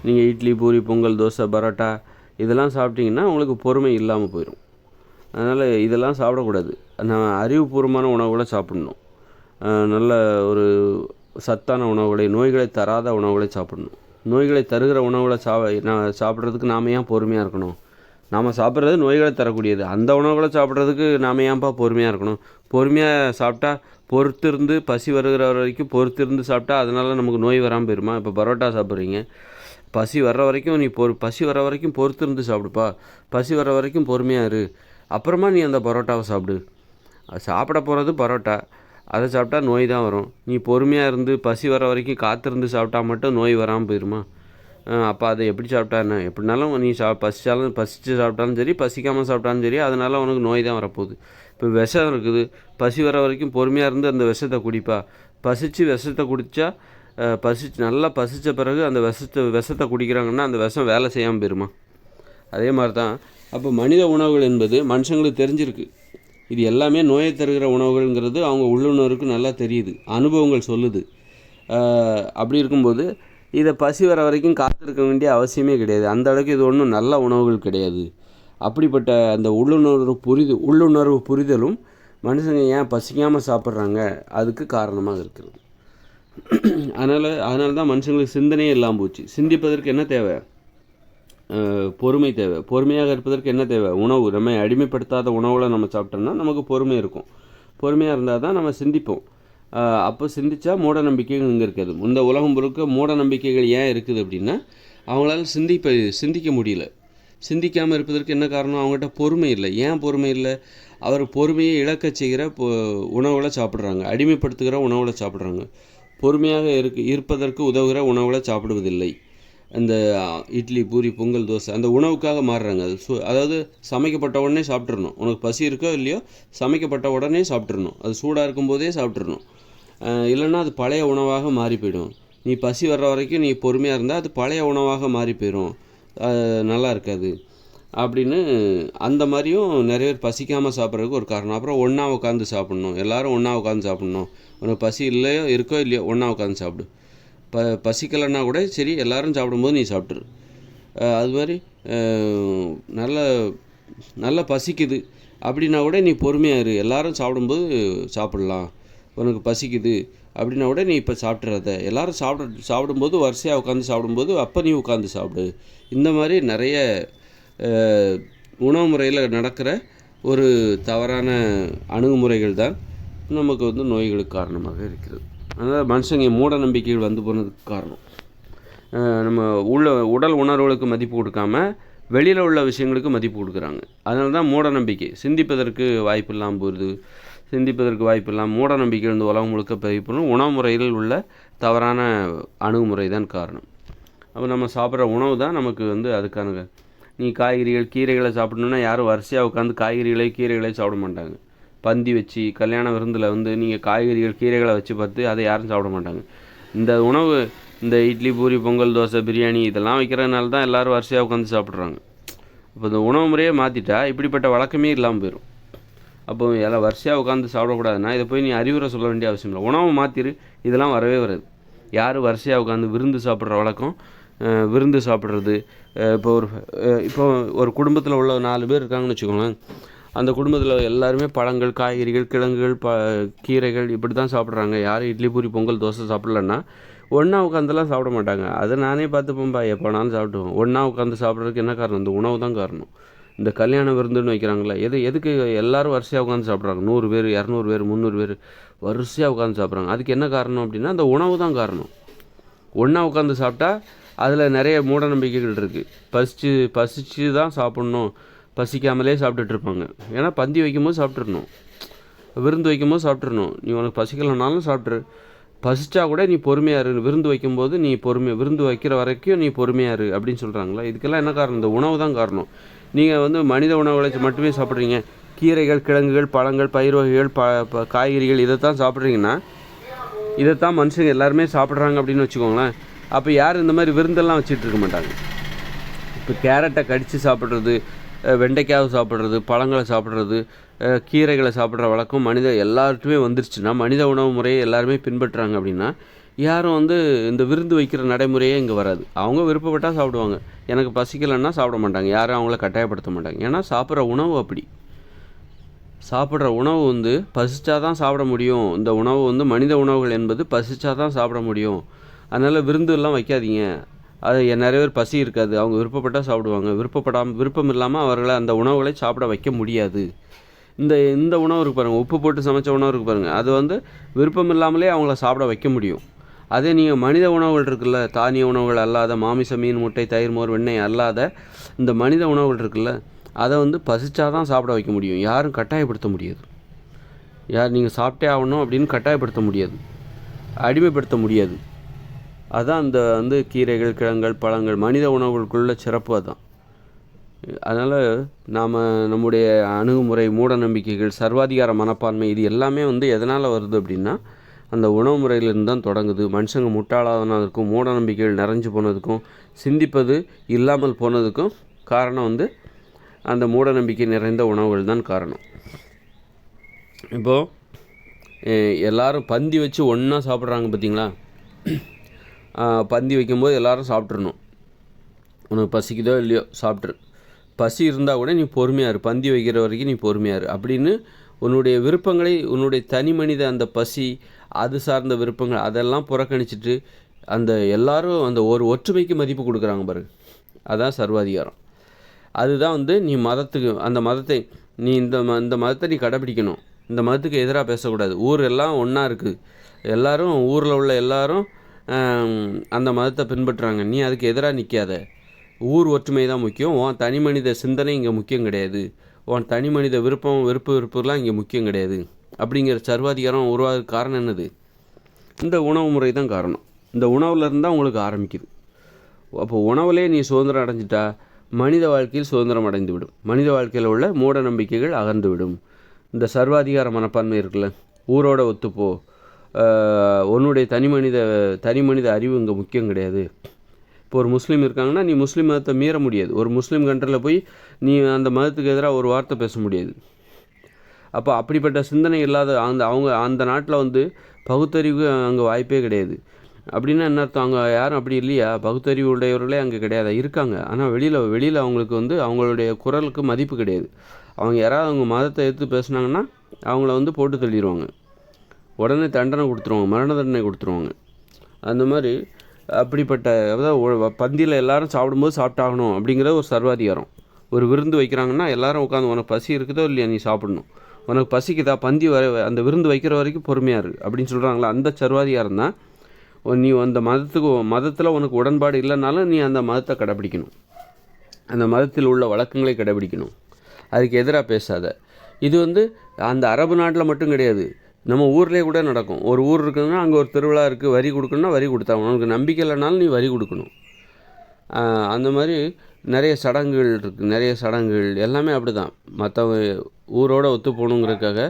நீங்கள் இட்லி பூரி பொங்கல் தோசை பரோட்டா இதெல்லாம் சாப்பிட்டீங்கன்னா உங்களுக்கு பொறுமை இல்லாமல் போயிடும் அதனால் இதெல்லாம் சாப்பிடக்கூடாது. நம்ம அறிவுபூர்வமான உணவுகளை சாப்பிடணும். நல்ல ஒரு சத்தான உணவுகளை நோய்களை தராத உணவுகளை சாப்பிடணும். நோய்களை தருகிற உணவுகளை சா நான் சாப்பிட்றதுக்கு நாம் ஏன் பொறுமையாக இருக்கணும்? நாம் சாப்பிட்றது நோய்களை தரக்கூடியது. அந்த உணவுகளை சாப்பிட்றதுக்கு நாம் ஏன்ப்பா பொறுமையாக இருக்கணும்? பொறுமையாக சாப்பிட்டா பொறுத்திருந்து பசி வருகிற வரைக்கும் பொறுத்திருந்து சாப்பிட்டா அதனால் நமக்கு நோய் வராமல் போயிருமா? இப்போ பரோட்டா சாப்பிட்றீங்க. பசி வர்ற வரைக்கும் நீ பொறு பசி வர வரைக்கும் பொறுத்திருந்து சாப்பிடுப்பா. பசி வர வரைக்கும் பொறுமையாக இரு. அப்புறமா நீ அந்த பரோட்டாவை சாப்பிடு. அது சாப்பிட போகிறது பரோட்டா. அதை சாப்பிட்டா நோய் தான் வரும். நீ பொறுமையாக இருந்து பசி வர வரைக்கும் காத்திருந்து சாப்பிட்டா மட்டும் நோய் வராமல் போயிருமா? அப்போ அதை எப்படி சாப்பிட்டா என்ன? எப்படினாலும் நீ சா பசித்தாலும் பசித்து சாப்பிட்டாலும் சரி பசிக்காமல் சாப்பிட்டாலும் சரி அதனால் உனக்கு நோய் தான் வரப்போகுது. இப்போ விஷம் இருக்குது. பசி வர வரைக்கும் பொறுமையாக இருந்து அந்த விஷத்தை குடிப்பா. பசித்து விஷத்தை குடித்தா பசிச்சு நல்லா பசித்த பிறகு அந்த விஷத்தை விஷத்தை குடிக்கிறாங்கன்னா அந்த விஷம் வேலை செய்யாமல் போயிருமா? அதே மாதிரி தான் அப்போ மனித உணவுகள் என்பது மனுஷங்களுக்கு தெரிஞ்சிருக்கு. இது எல்லாமே நோயை தருகிற உணவுகள்ங்கிறது அவங்க உள்ளுணர்வுக்கு நல்லா தெரியுது அனுபவங்கள் சொல்லுது. அப்படி இருக்கும்போது இதை பசி வர வரைக்கும் காத்திருக்க வேண்டிய அவசியமே கிடையாது. அந்த அளவுக்கு இது ஒன்றும் நல்ல உணவுகள் கிடையாது. அப்படிப்பட்ட அந்த உள்ளுணர்வு புரிது உள்ளுணர்வு புரிதலும் மனுஷங்க ஏன் பசிக்காமல் சாப்பிட்றாங்க? அதுக்கு காரணமாக இருக்குது (clears throat) அதனால் அதனால தான் மனுஷங்களுக்கு சிந்தனையே இல்லாமல் போச்சு. சிந்திப்பதற்கு என்ன தேவை? பொறுமை தேவை. பொறுமையாக இருப்பதற்கு என்ன தேவை? உணவு. நம்ம அடிமைப்படுத்தாத உணவில் நம்ம சாப்பிட்டோம்னா நமக்கு பொறுமை இருக்கும். பொறுமையாக இருந்தால் தான் நம்ம சிந்திப்போம். அப்போ சிந்திச்சா மூட நம்பிக்கைகள் இங்கே இருக்காது. இந்த உலகம் முழுக்க மூட நம்பிக்கைகள் ஏன் இருக்குது அப்படின்னா அவங்களால சிந்திப்ப சிந்திக்க முடியல. சிந்திக்காமல் இருப்பதற்கு என்ன காரணம்? அவங்ககிட்ட பொறுமை இல்லை. ஏன் பொறுமை இல்லை? அவர் பொறுமையை இழக்க செய்கிற பொ உணவுகளை சாப்பிட்றாங்க. அடிமைப்படுத்துகிற உணவுகளை சாப்பிட்றாங்க. பொறுமையாக இருக்கு இருப்பதற்கு உதவுகிற உணவுகளை சாப்பிடுவதில்லை. அந்த இட்லி பூரி பொங்கல் தோசை அந்த உணவுக்காக மாறுறாங்க. அது சு அதாவது சமைக்கப்பட்ட உடனே சாப்பிட்றணும் உனக்கு பசி இருக்கோ இல்லையோ சமைக்கப்பட்ட உடனே சாப்பிட்றணும் அது சூடாக இருக்கும்போதே சாப்பிட்றணும் இல்லைன்னா அது பழைய உணவாக மாறி போயிடும் நீ பசி வர்ற வரைக்கும் நீ பொறுமையாக இருந்தால் அது பழைய உணவாக மாறி போயிடும் நல்லா இருக்காது. அப்படின்னு அந்த மாதிரியும் நிறைய பேர் பசிக்காமல் சாப்பிட்றதுக்கு ஒரு காரணம். அப்புறம் ஒன்றா உட்காந்து சாப்பிட்ணும். எல்லாரும் ஒன்றா உட்காந்து சாப்பிட்ணும். உனக்கு பசி இல்லையோ இருக்கோ இல்லையோ ஒன்றா உட்காந்து சாப்பிடு. ப பசிக்கலைன்னா கூட சரி எல்லாரும் சாப்பிடும்போது நீ சாப்பிட்ரு அது மாதிரி நல்ல நல்லா பசிக்குது. அப்படின்னா கூட நீ பொறுமையாக இரு. எல்லாரும் சாப்பிடும்போது சாப்பிட்லாம். உனக்கு பசிக்குது. அப்படின்னா கூட நீ இப்போ சாப்பிட்றத எல்லாரும் சாப்பிட சாப்பிடும்போது வரிசையாக உட்காந்து சாப்பிடும்போது அப்போ நீ உட்காந்து சாப்பிடு. இந்த மாதிரி நிறைய உணவு முறையில் நடக்கிற ஒரு தவறான அணுகுமுறைகள் தான் நமக்கு வந்து நோய்களுக்கு காரணமாக இருக்கிறது. அதனால் மனுஷங்க மூட நம்பிக்கைகள் வந்து போனதுக்கு காரணம். நம்ம உள்ள உடல் உணர்வுகளுக்கு மதிப்பு கொடுக்காம வெளியில் உள்ள விஷயங்களுக்கு மதிப்பு கொடுக்குறாங்க. அதனால தான் மூட நம்பிக்கை சிந்திப்பதற்கு வாய்ப்பு இல்லாமல் போகுது. சிந்திப்பதற்கு வாய்ப்பு இல்லாமல் மூட நம்பிக்கை வந்து உலகம் முழுக்க பதிப்புணும் உணவு முறையில் உள்ள தவறான அணுகுமுறை தான் காரணம். அப்போ நம்ம சாப்பிட்ற உணவு தான் நமக்கு வந்து அதுக்கான நீ காய்கறிகள் கீரைகளை சாப்பிடணுன்னா யாரும் வரிசையாக உட்காந்து காய்கறிகளை கீரைகளை சாப்பிட மாட்டாங்க. பந்தி வச்சு கல்யாண விருந்தில் வந்து நீங்கள் காய்கறிகள் கீரைகளை வச்சு பார்த்து அதை யாரும் சாப்பிட மாட்டாங்க. இந்த உணவு இந்த இட்லி பூரி பொங்கல் தோசை பிரியாணி இதெல்லாம் வைக்கிறதுனால தான் எல்லோரும் வரிசையாக உட்காந்து சாப்பிட்றாங்க. இப்போ இந்த உணவு முறையே மாற்றிட்டா இப்படிப்பட்ட வழக்கமே இல்லாமல் போயிடும் அப்போ எல்லாம் வரிசையாக உட்காந்து சாப்பிடக்கூடாதுன்னா இதை போய் நீ அறிவுரை சொல்ல வேண்டிய அவசியம் இல்லை. உணவு மாற்றிரு இதெல்லாம் வரவே வராது. யார் வரிசையாக உட்காந்து விருந்து சாப்பிட்ற வழக்கம்? விருந்து சாப்பிட்றது. இப்போ ஒரு இப்போ ஒரு குடும்பத்தில் உள்ள நாலு பேர் இருக்காங்கன்னு வச்சுக்கோங்களேன். அந்த குடும்பத்தில் எல்லாருமே பழங்கள் காய்கறிகள் கிழங்குகள் ப கீரைகள் இப்படி தான் சாப்பிட்றாங்க. யாரும் இட்லி பூரி பொங்கல் தோசை சாப்பிட்லன்னா ஒன்றா உட்காந்துலாம் சாப்பிட மாட்டாங்க. அதை நானே பார்த்துப்போம்பா எப்போனாலும் சாப்பிடுவோம் ஒன்றா உட்காந்து சாப்பிட்றதுக்கு என்ன காரணம்? இந்த உணவு தான் காரணம். இந்த கல்யாண விருந்துன்னு வைக்கிறாங்களே எது எதுக்கு எல்லோரும் வரிசையாக உட்காந்து சாப்பிட்றாங்க? நூறு பேர் இரநூறு பேர் முந்நூறு பேர் வரிசையாக உட்காந்து சாப்பிட்றாங்க. அதுக்கு என்ன காரணம் அப்படின்னா அந்த உணவு தான் காரணம். ஒன்றா உட்காந்து சாப்பிட்டா அதில் நிறைய மூட நம்பிக்கைகள் இருக்குது பசிச்சு பசிச்சு தான் சாப்பிட்ணும். பசிக்காமலே சாப்பிட்டுட்ருப்பாங்க. ஏன்னா பந்தி வைக்கும்போது சாப்பிட்றணும் விருந்து வைக்கும்போது சாப்பிட்றணும் நீ உனக்கு பசிக்கலைனாலும் சாப்பிட்ரு பசிச்சா கூட நீ பொறுமையாக இரு. விருந்து வைக்கும்போது நீ பொறுமை விருந்து வைக்கிற வரைக்கும் நீ பொறுமையாக இரு அப்படின்னு சொல்கிறாங்களா இதுக்கெல்லாம் என்ன காரணம்? இந்த உணவு தான் காரணம். நீங்கள் வந்து மனித உணவுகளை மட்டுமே சாப்பிட்றீங்க. கீரைகள் கிழங்குகள் பழங்கள் பயிர் வகைகள் ப காய்கறிகள் இதை தான் சாப்பிட்றீங்கன்னா இதைத்தான் மனுஷங்க எல்லாருமே சாப்பிட்றாங்க அப்படின்னு வச்சுக்கோங்களேன். அப்போ யார் இந்த மாதிரி விருந்தெல்லாம் வச்சுட்டு இருக்க மாட்டாங்க. இப்போ கேரட்டை கடித்து சாப்பிட்றது வெண்டைக்காவை சாப்பிட்றது பழங்களை சாப்பிட்றது கீரைகளை சாப்பிட்ற வழக்கம் மனித எல்லாருக்குமே வந்துருச்சுன்னா மனித உணவு முறையை எல்லாருமே பின்பற்றுறாங்க அப்படின்னா யாரும் வந்து இந்த விருந்து வைக்கிற நடைமுறையே இங்கே வராது. அவங்க விருப்பப்பட்டால் சாப்பிடுவாங்க. எனக்கு பசிக்கலைன்னா சாப்பிட மாட்டாங்க. யாரும் அவங்கள கட்டாயப்படுத்த மாட்டாங்க. ஏன்னா சாப்பிட்ற உணவு அப்படி. சாப்பிட்ற உணவு வந்து பசிச்சா தான் சாப்பிட முடியும். இந்த உணவு வந்து மனித உணவுகள் என்பது பசிச்சா தான் சாப்பிட முடியும். அதனால் விருந்து எல்லாம் வைக்காதீங்க. அது நிறைய பேர் பசி இருக்காது. அவங்க விருப்பப்பட்டால் சாப்பிடுவாங்க. விருப்பப்படாமல் விருப்பம் இல்லாமல் அவர்களை அந்த உணவுகளை சாப்பிட வைக்க முடியாது. இந்த இந்த உணவு இருக்கு பாருங்கள் உப்பு போட்டு சமைச்ச உணவு இருக்கு பாருங்கள் அது வந்து விருப்பம் இல்லாமலே அவங்கள சாப்பிட வைக்க முடியும். அதே நீங்கள் மனித உணவுகள் இருக்குல்ல தானிய உணவுகள் அல்லாத மாமிச மீன் முட்டை தயிர் மோர் வெண்ணெய் அல்லாத இந்த மனித உணவுகள் இருக்குல்ல அதை வந்து பசிச்சாதான் சாப்பிட வைக்க முடியும். யாரும் கட்டாயப்படுத்த முடியாது. யார் நீங்கள் சாப்பிட்டே ஆகணும் அப்படின்னு கட்டாயப்படுத்த முடியாது. அடிமைப்படுத்த முடியாது. அதான் அந்த வந்து கீரைகள் கிழங்குகள் பழங்கள் மனித உணவுகளுக்குள்ள சிறப்பு அதான். அதனால் நாம் நம்முடைய அணுகுமுறை மூட நம்பிக்கைகள் சர்வாதிகார மனப்பான்மை இது எல்லாமே வந்து எதனால் வருது அப்படின்னா அந்த உணவு முறையிலிருந்து தான் தொடங்குது. மனுஷங்க முட்டாளானதுக்கும் மூட நம்பிக்கைகள் நிறைஞ்சு போனதுக்கும் சிந்திப்பது இல்லாமல் போனதுக்கும் காரணம் வந்து அந்த மூட நம்பிக்கை நிறைந்த உணவுகள் தான் காரணம். இப்போது எல்லாரும் பந்தி வச்சு ஒன்றா சாப்பிட்றாங்க பார்த்தீங்களா பந்தி வைக்கும்போது எல்லோரும் சாப்பிட்றணும் உனக்கு பசிக்குதோ இல்லையோ சாப்பிட்ரு பசி இருந்தால் கூட நீ பொறுமையாக இரு. பந்தி வைக்கிற வரைக்கும் நீ பொறுமையாக இரு. அப்படின்னு உன்னுடைய விருப்பங்களை உன்னுடைய தனி மனித அந்த பசி அது சார்ந்த விருப்பங்கள் அதெல்லாம் புறக்கணிச்சிட்டு அந்த எல்லாரும் அந்த ஒரு ஒற்றுமைக்கு மதிப்பு கொடுக்குறாங்க பாரு. அதான் சர்வாதிகாரம். அதுதான் வந்து நீ மதத்துக்கு அந்த மதத்தை நீ இந்த ம இந்த மதத்தை நீ கடைப்பிடிக்கணும் இந்த மதத்துக்கு எதிராக பேசக்கூடாது. ஊர் எல்லாம் ஒன்றா இருக்குது எல்லோரும் ஊரில் உள்ள எல்லாரும் அந்த மதத்தை பின்பற்றுறாங்க. நீ அதுக்கு எதிராக நிற்காத ஊர் ஒற்றுமை தான் முக்கியம். உன் தனி மனித சிந்தனை இங்கே முக்கியம் கிடையாது. உன் தனி மனித விருப்பம் விருப்பு விருப்பம்லாம் இங்கே முக்கியம் கிடையாது. அப்படிங்கிற சர்வாதிகாரம் உருவாக காரணம் என்னது? இந்த உணவு முறை தான் காரணம். இந்த உணவுலேருந்து தான் உங்களுக்கு ஆரம்பிக்குது. அப்போ உணவுலே நீ சுதந்திரம் அடைஞ்சிட்டா மனித வாழ்க்கையில் சுதந்திரம் அடைந்து விடும் மனித வாழ்க்கையில் உள்ள மூட நம்பிக்கைகள் அகர்ந்து விடும். இந்த சர்வாதிகார மனப்பான்மை இருக்குல்ல? ஊரோட ஒத்துப்போ. உன்னுடைய தனி மனித தனி மனித அறிவு இங்கே முக்கியம் கிடையாது. இப்போ ஒரு முஸ்லீம் இருக்காங்கன்னா நீ முஸ்லீம் மதத்தை மீற முடியாது. ஒரு முஸ்லீம் கண்ட்ரியில் போய் நீ அந்த மதத்துக்கு எதிராக ஒரு வார்த்தை பேச முடியாது. அப்போ அப்படிப்பட்ட சிந்தனை இல்லாத அந்த அவங்க அந்த நாட்டில் வந்து பகுத்தறிவு அங்கே வாய்ப்பே கிடையாது. அப்படின்னா என்ன அர்த்தம்? அங்கே யாரும் அப்படி இல்லையா? பகுத்தறிவு உடையவர்களே அங்கே கிடையாது. இருக்காங்க. ஆனால் வெளியில் வெளியில் அவங்களுக்கு வந்து அவங்களுடைய குரலுக்கு மதிப்பு கிடையாது. அவங்க யாராவது அவங்க மதத்தை எடுத்து பேசுனாங்கன்னா அவங்கள வந்து போட்டு தள்ளிடுவாங்க. உடனே தண்டனை கொடுத்துருவாங்க மரண தண்டனை கொடுத்துருவாங்க. அந்த மாதிரி அப்படிப்பட்ட அதாவது பந்தியில் எல்லாரும் சாப்பிடும்போது சாப்பிட்டாகணும் அப்படிங்கிற ஒரு சர்வாதிகாரம். ஒரு விருந்து வைக்கிறாங்கன்னா எல்லாரும் உட்காந்து உனக்கு பசி இருக்குதோ இல்லையா நீ சாப்பிடணும். உனக்கு பசிக்குதா? பந்தி வர அந்த விருந்து வைக்கிற வரைக்கும் பொறுமையாக இருக்குது அப்படின்னு சொல்கிறாங்களா அந்த சர்வாதிகாரம் தான். நீ அந்த மதத்துக்கு மதத்தில் உனக்கு உடன்பாடு இல்லைனாலும் நீ அந்த மதத்தை கடைப்பிடிக்கணும் அந்த மதத்தில் உள்ள வழக்கங்களை கடைபிடிக்கணும். அதுக்கு எதிராக பேசாத. இது வந்து அந்த அரபு நாட்டில் மட்டும் கிடையாது. நம்ம ஊர்லேயே கூட நடக்கும். ஒரு ஊர் இருக்குதுன்னா அங்கே ஒரு திருவிழா இருக்குது வரி கொடுக்கணும்னா வரி கொடுத்தாங்க உனக்கு நம்பிக்கை இல்லைனாலும் நீ வரி கொடுக்கணும். அந்த மாதிரி நிறைய சடங்குகள் இருக்குது நிறைய சடங்குகள் எல்லாமே அப்படி தான் மற்ற ஊரோட ஒத்து போகணுங்கிறதுக்காக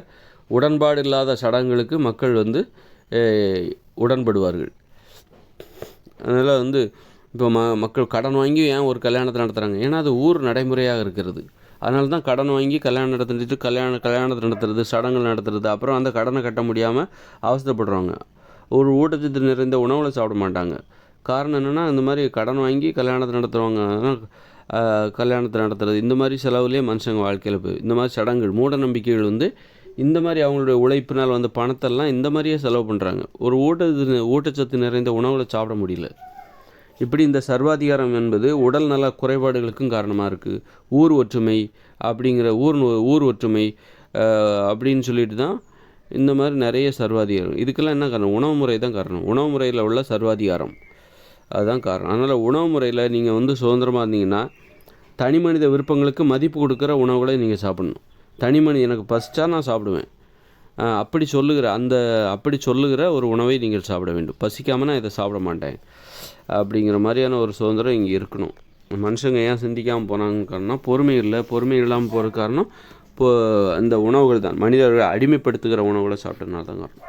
உடன்பாடு இல்லாத சடங்குகளுக்கு மக்கள் வந்து உடன்படுவார்கள். அதனால் வந்து இப்போ ம மக்கள் கடன் வாங்கி ஏன் ஒரு கல்யாணத்தை நடத்துகிறாங்க ஏன்னா அது ஊர் நடைமுறையாக இருக்கிறது. அதனால தான் கடன் வாங்கி கல்யாணம் நடத்திட்டு கல்யாணம் கல்யாணத்தை நடத்துறது சடங்குகள் நடத்துறது அப்புறம் அந்த கடனை கட்ட முடியாமல் அவஸ்தைப்படுறவங்க ஒரு ஊட்டச்சத்து நிறைந்த உணவில் சாப்பிட மாட்டாங்க. காரணம் என்னென்னா இந்த மாதிரி கடன் வாங்கி கல்யாணத்தை நடத்துகிறவங்க கல்யாணத்தை நடத்துறது இந்த மாதிரி செலவுலேயே மனுஷங்க வாழ்க்கையில் போய் இந்த மாதிரி சடங்குகள் மூட நம்பிக்கைகள் வந்து இந்த மாதிரி அவங்களுடைய உழைப்பினால் வந்த பணத்தெல்லாம் இந்த மாதிரியே செலவு பண்ணுறாங்க ஒரு ஊட்டச்சத்து ஊட்டச்சத்து நிறைந்த உணவில் சாப்பிட முடியல. இப்படி இந்த சர்வாதிகாரம் என்பது உடல் நல குறைபாடுகளுக்கும் காரணமாக இருக்குது ஊர் ஒற்றுமை அப்படிங்கிற ஊர் ஊர் ஒற்றுமை அப்படின்னு சொல்லிட்டு தான் இந்த மாதிரி நிறைய சர்வாதிகாரம். இதுக்கெல்லாம் என்ன காரணம்? உணவு முறை தான் காரணம். உணவு முறையில் உள்ள சர்வாதிகாரம். அதுதான் காரணம். அதனால் உணவு முறையில் நீங்கள் வந்து சுதந்திரமாக இருந்தீங்கன்னா தனி மனித விருப்பங்களுக்கு மதிப்பு கொடுக்குற உணவுகளை நீங்கள் சாப்பிடணும். தனி மனித எனக்கு பசிச்சா நான் சாப்பிடுவேன். அப்படி சொல்லுகிற அந்த அப்படி சொல்லுகிற ஒரு உணவை நீங்கள் சாப்பிட வேண்டும். பசிக்காமல் நான் இதை சாப்பிட மாட்டேன். அப்படிங்கிற மாதிரியான ஒரு சுதந்திரம் இங்கே இருக்கணும். மனுஷங்க ஏன் சிந்திக்காமல் போனாங்க காரணம் பொறுமை இல்லை. பொறுமை இல்லாமல் போகிற காரணம் இப்போ அந்த உணவுகள் தான். மனிதர்களை அடிமைப்படுத்துகிற உணவுகளை சாப்பிட்டதுனால தான் காரணம்.